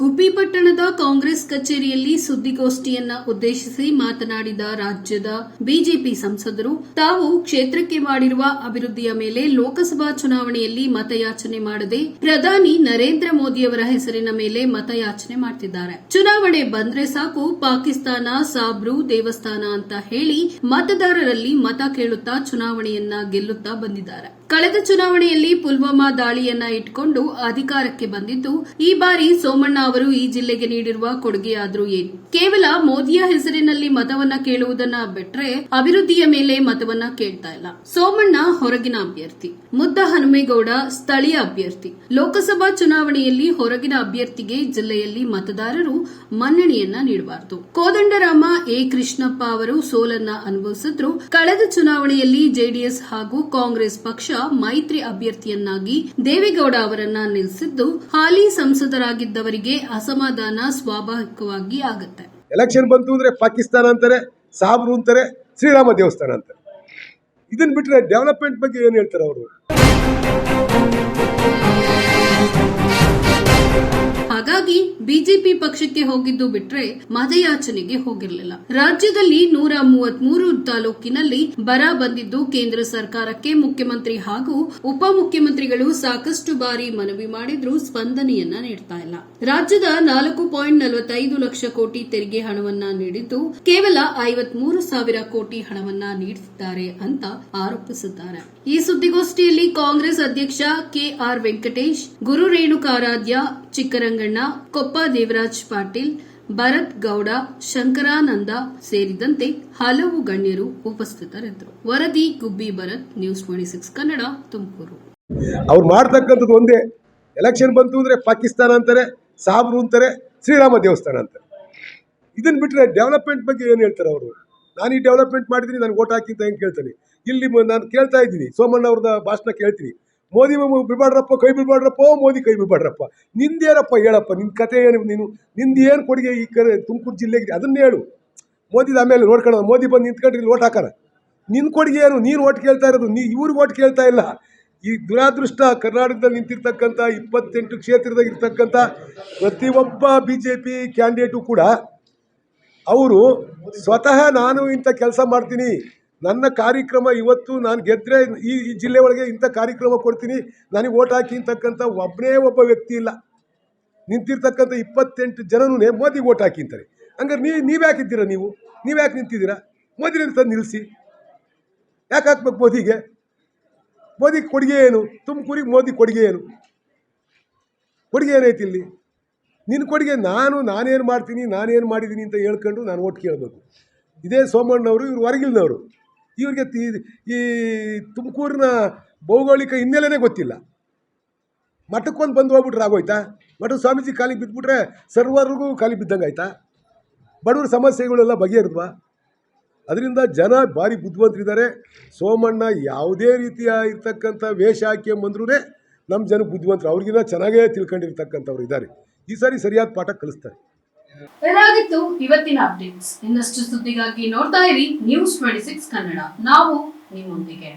ಗುಬ್ಬಿ ಪಟ್ಟಣದ ಕಾಂಗ್ರೆಸ್ ಕಚೇರಿಯಲ್ಲಿ ಸುದ್ದಿಗೋಷ್ಠಿಯನ್ನ ಉದ್ದೇಶಿಸಿ ಮಾತನಾಡಿದ ರಾಜ್ಯದ ಬಿಜೆಪಿ ಸಂಸದರು, ತಾವು ಕ್ಷೇತ್ರಕ್ಕೆ ಮಾಡಿರುವ ಅಭಿವೃದ್ಧಿಯ ಮೇಲೆ ಲೋಕಸಭಾ ಚುನಾವಣೆಯಲ್ಲಿ ಮತಯಾಚನೆ ಮಾಡದೆ ಪ್ರಧಾನಿ ನರೇಂದ್ರ ಮೋದಿಯವರ ಹೆಸರಿನ ಮೇಲೆ ಮತಯಾಚನೆ ಮಾಡ್ತಿದ್ದಾರೆ. ಚುನಾವಣೆ ಬಂದ್ರೆ ಸಾಕು, ಪಾಕಿಸ್ತಾನ ಸಾಬ್ರು ದೇವಸ್ಥಾನ ಅಂತ ಹೇಳಿ ಮತದಾರರಲ್ಲಿ ಮತ ಕೇಳುತ್ತಾ ಚುನಾವಣೆಯನ್ನ ಗೆಲ್ಲುತ್ತಾ ಬಂದಿದ್ದಾರೆ. ಕಳೆದ ಚುನಾವಣೆಯಲ್ಲಿ ಪುಲ್ವಾಮಾ ದಾಳಿಯನ್ನ ಇಟ್ಕೊಂಡು ಅಧಿಕಾರಕ್ಕೆ ಬಂದಿದ್ದು, ಈ ಬಾರಿ ಸೋಮಣ್ಣ ಅವರು ಈ ಜಿಲ್ಲೆಗೆ ನೀಡಿರುವ ಕೊಡುಗೆಯಾದ್ರೂ ಏನು? ಕೇವಲ ಮೋದಿಯ ಹೆಸರಿನಲ್ಲಿ ಮತವನ್ನ ಕೇಳುವುದನ್ನ ಬಿಟ್ರೆ ಅಭಿವೃದ್ಧಿಯ ಮೇಲೆ ಮತವನ್ನ ಕೇಳ್ತಾ ಇಲ್ಲ. ಸೋಮಣ್ಣ ಹೊರಗಿನ ಅಭ್ಯರ್ಥಿ, ಮುದ್ದ ಹನುಮೇಗೌಡ ಸ್ಥಳೀಯ ಅಭ್ಯರ್ಥಿ. ಲೋಕಸಭಾ ಚುನಾವಣೆಯಲ್ಲಿ ಹೊರಗಿನ ಅಭ್ಯರ್ಥಿಗೆ ಜಿಲ್ಲೆಯಲ್ಲಿ ಮತದಾರರು ಮನ್ನಣೆಯನ್ನ ನೀಡಬಾರದು. ಕೋದಂಡರಾಮ ಎ. ಕೃಷ್ಣಪ್ಪ ಅವರು ಸೋಲನ್ನ ಅನುಭವಿಸಿದ್ರು. ಕಳೆದ ಚುನಾವಣೆಯಲ್ಲಿ ಜೆಡಿಎಸ್ ಹಾಗೂ ಕಾಂಗ್ರೆಸ್ ಪಕ್ಷ ಮೈತ್ರಿ ಅಭ್ಯರ್ಥಿಯನ್ನಾಗಿ ದೇವೇಗೌಡ ಅವರನ್ನ ನಿಲ್ಲಿಸಿದ್ದು, ಹಾಲಿ ಸಂಸದರಾಗಿದ್ದವರಿಗೆ ಅಸಮಾಧಾನ ಸ್ವಾಭಾವಿಕವಾಗಿ ಆಗುತ್ತೆ. ಎಲೆಕ್ಷನ್ ಬಂತು ಅಂದ್ರೆ ಪಾಕಿಸ್ತಾನ ಅಂತಾರೆ, ಸಾಬ್ರು ಅಂತಾರೆ, ಶ್ರೀರಾಮ ದೇವಸ್ಥಾನ ಅಂತಾರೆ. ಇದನ್ನ ಬಿಟ್ರೆ ಡೆವಲಪ್ಮೆಂಟ್ ಬಗ್ಗೆ ಏನು ಹೇಳ್ತಾರೆ ಅವರು? ಹಾಗಾಗಿ ಬಿಜೆಪಿ ಪಕ್ಷಕ್ಕೆ ಹೋಗಿದ್ದು ಬಿಟ್ರೆ ಮತಯಾಚನೆಗೆ ಹೋಗಿರಲಿಲ್ಲ. ರಾಜ್ಯದಲ್ಲಿ ನೂರ ಮೂವತ್ಮೂರು ತಾಲೂಕಿನಲ್ಲಿ ಬರ ಬಂದಿದ್ದು ಕೇಂದ್ರ ಸರ್ಕಾರಕ್ಕೆ ಮುಖ್ಯಮಂತ್ರಿ ಹಾಗೂ ಉಪಮುಖ್ಯಮಂತ್ರಿಗಳು ಸಾಕಷ್ಟು ಬಾರಿ ಮನವಿ ಮಾಡಿದ್ರೂ ಸ್ಪಂದನೆಯನ್ನ ನೀಡ್ತಾ ಇಲ್ಲ. ರಾಜ್ಯದ ನಾಲ್ಕು ಪಾಯಿಂಟ್ ನಲವತ್ತೈದು ಲಕ್ಷ ಕೋಟಿ ತೆರಿಗೆ ಹಣವನ್ನ ನೀಡಿದ್ದು ಕೇವಲ ಐವತ್ಮೂರು ಸಾವಿರ ಕೋಟಿ ಹಣವನ್ನ ನೀಡುತ್ತಿದ್ದಾರೆ ಅಂತ ಆರೋಪಿಸಿದ್ದಾರೆ. ಈ ಸುದ್ದಿಗೋಷ್ಠಿಯಲ್ಲಿ ಕಾಂಗ್ರೆಸ್ ಅಧ್ಯಕ್ಷ ಕೆಆರ್ ವೆಂಕಟೇಶ್, ಗುರು ರೇಣುಕಾರಾಧ್ಯ, ಚಿಕ್ಕರಂಗಣ್ಣ ಕೊಪ್ಪ ದೇವರಾಜ್ ಪಾಟೀಲ್, ಭರತ್ ಗೌಡ, ಶಂಕರಾನಂದ ಸೇರಿದಂತೆ ಹಲವು ಗಣ್ಯರು ಉಪಸ್ಥಿತರಿದ್ದರು. ವರದಿ, Gubbi Bharat, news twenty six Kannada, Tumakuru. ಅವ್ರು ಮಾಡ್ತಕ್ಕಂಥದ್ದು ಒಂದೇ. ಎಲೆಕ್ಷನ್ ಬಂತು ಅಂದ್ರೆ ಪಾಕಿಸ್ತಾನ ಅಂತಾರೆ, ಸಾಬ್ರು ಅಂತಾರೆ, ಶ್ರೀರಾಮ ದೇವಸ್ಥಾನ ಅಂತಾರೆ. ಇದನ್ನ ಬಿಟ್ರೆ ಡೆವಲಪ್ಮೆಂಟ್ ಬಗ್ಗೆ ಏನು ಹೇಳ್ತಾರೆ ಅವರು? ನಾನು ಈ ಡೆವಲಪ್ಮೆಂಟ್ ಮಾಡಿದೀನಿ, ನಾನು ಓಟ್ ಹಾಕಿ ಅಂತ ಹೆಂಗೆ ಕೇಳ್ತಾನೆ? ಇಲ್ಲಿ ನಾನು ಕೇಳ್ತಾ ಇದ್ದೀನಿ, ಸೋಮಣ್ಣ ಅವ್ರದ ಭಾಷಣ ಕೇಳ್ತೀನಿ. ಮೋದಿ ಬಿಡ್ಬಾಡ್ರಪ್ಪ, ಕೈ ಬಿಡ್ಬಾಡ್ರಪ್ಪ ಮೋದಿ ಕೈ ಬಿಡ್ಬಾಡ್ರಪ್ಪ. ನಿಂದೇನಪ್ಪ ಹೇಳಪ್ಪ ನಿನ್ನ ಕತೆ ಏನು, ನೀನು, ನಿಂದು ಏನು ಕೊಡುಗೆ ಈ ಕಡೆ ತುಮಕೂರು ಜಿಲ್ಲೆಗೆ, ಅದನ್ನೇ ಹೇಳು. ಮೋದಿದ ಆಮೇಲೆ ನೋಡ್ಕೊಳ್ಳೋದು ಮೋದಿ ಬಂದು ನಿಂತ್ಕೊಂಡು ಇಲ್ಲಿ ಓಟ್ ಹಾಕೋಣ. ನಿನ್ನ ಕೊಡುಗೆ ಏನು, ನೀನು ಓಟ್ ಕೇಳ್ತಾ ಇರೋದು, ನೀ ಇವ್ರಿಗೆ ಓಟ್ ಕೇಳ್ತಾ ಇಲ್ಲ. ಈ ದುರಾದೃಷ್ಟ ಕರ್ನಾಟಕದಲ್ಲಿ ನಿಂತಿರ್ತಕ್ಕಂಥ ಇಪ್ಪತ್ತೆಂಟು ಕ್ಷೇತ್ರದಾಗ ಇರ್ತಕ್ಕಂಥ ಪ್ರತಿಯೊಬ್ಬ ಬಿ ಜೆ ಪಿ ಕ್ಯಾಂಡಿಡೇಟು ಕೂಡ, ಅವರು ಸ್ವತಃ ನಾನು ಇಂಥ ಕೆಲಸ ಮಾಡ್ತೀನಿ. ನನ್ನ ಕಾರ್ಯಕ್ರಮ ಇವತ್ತು ನಾನು ಗೆದ್ದರೆ ಈ ಈ ಜಿಲ್ಲೆ ಒಳಗೆ ಇಂಥ ಕಾರ್ಯಕ್ರಮ ಕೊಡ್ತೀನಿ. ನನಗೆ ಓಟ್ ಹಾಕಿ ಅಂತಕ್ಕಂಥ ಒಬ್ಬನೇ ಒಬ್ಬ ವ್ಯಕ್ತಿ ಇಲ್ಲ. ನಿಂತಿರ್ತಕ್ಕಂಥ ಇಪ್ಪತ್ತೆಂಟು ಜನನೂ ಮೋದಿಗೆ ಓಟ್ ಹಾಕಿ ಅಂತಾರೆ. ಹಂಗಾರೆ ನೀ, ನೀವು ಯಾಕೆ ಇದ್ದೀರಾ ನೀವು? ನೀವು ಯಾಕೆ ನಿಂತಿದ್ದೀರಾ? ಮೋದಿನ ತಂದು ನಿಲ್ಲಿಸಿ ಯಾಕೆ ಹಾಕ್ಬೇಕು ಮೋದಿಗೆ? ಮೋದಿ ಕೊಡುಗೆ ಏನು? ತುಮಕೂರಿಗೆ ಮೋದಿ ಕೊಡುಗೆ ಏನು? ಕೊಡುಗೆ ಏನೈತಿ ಇಲ್ಲಿ? ನಿನ್ನ ಕೊಡುಗೆ ನಾನು, ನಾನೇನು ಮಾಡ್ತೀನಿ, ನಾನೇನು ಮಾಡಿದ್ದೀನಿ ಅಂತ ಹೇಳ್ಕೊಂಡು ನಾನು ಓಟ್ ಕೇಳಬೇಕು. ಇದೇ ಸೋಮಣ್ಣವರು, ಇವರು ಹೊರಗಿಲ್ದವರು ಇವ್ರಿಗೆ ಈ ತುಮಕೂರಿನ ಭೌಗೋಳಿಕ ಹಿನ್ನೆಲೆನೇ ಗೊತ್ತಿಲ್ಲ. ಮಠಕ್ಕೊಂದು ಬಂದು ಹೋಗ್ಬಿಟ್ರೆ ಆಗೋಯ್ತಾ? ಮಠದ ಸ್ವಾಮೀಜಿ ಕಾಲಿಗೆ ಬಿದ್ದುಬಿಟ್ರೆ ಸರ್ವರಿಗೂ ಕಾಲಿಗೆ ಬಿದ್ದಂಗೆ ಆಯ್ತಾ? ಬಡವ್ರ ಸಮಸ್ಯೆಗಳೆಲ್ಲ ಬಗೆಹರಿದ್ವಾ? ಅದರಿಂದ ಜನ ಭಾರಿ ಬುದ್ಧಿವಂತರಿದ್ದಾರೆ. ಸೋಮಣ್ಣ ಯಾವುದೇ ರೀತಿಯ ಇರ್ತಕ್ಕಂಥ ವೇಷ ಹಾಕ್ಯಂಬಂದ್ರೂ ನಮ್ಮ ಜನ ಬುದ್ಧಿವಂತರು. ಅವ್ರಿಗಿನ್ನ ಚೆನ್ನಾಗೇ ತಿಳ್ಕೊಂಡಿರ್ತಕ್ಕಂಥವ್ರು ಇದ್ದಾರೆ. ಈ ಸಾರಿ ಸರಿಯಾದ ಪಾಠ ಕಲಿಸ್ತಾರೆ. ಇದಾಗಿತ್ತು ಇವತ್ತಿನ ಅಪ್ಡೇಟ್ಸ್. ಇನ್ನಷ್ಟು ಸುದ್ದಿಗಾಗಿ ನೋಡ್ತಾ ಇರಿ ನ್ಯೂಸ್ ಟ್ವೆಂಟಿ ಸಿಕ್ಸ್ ಕನ್ನಡ. ನಾವು ನಿಮ್ಮೊಂದಿಗೆ.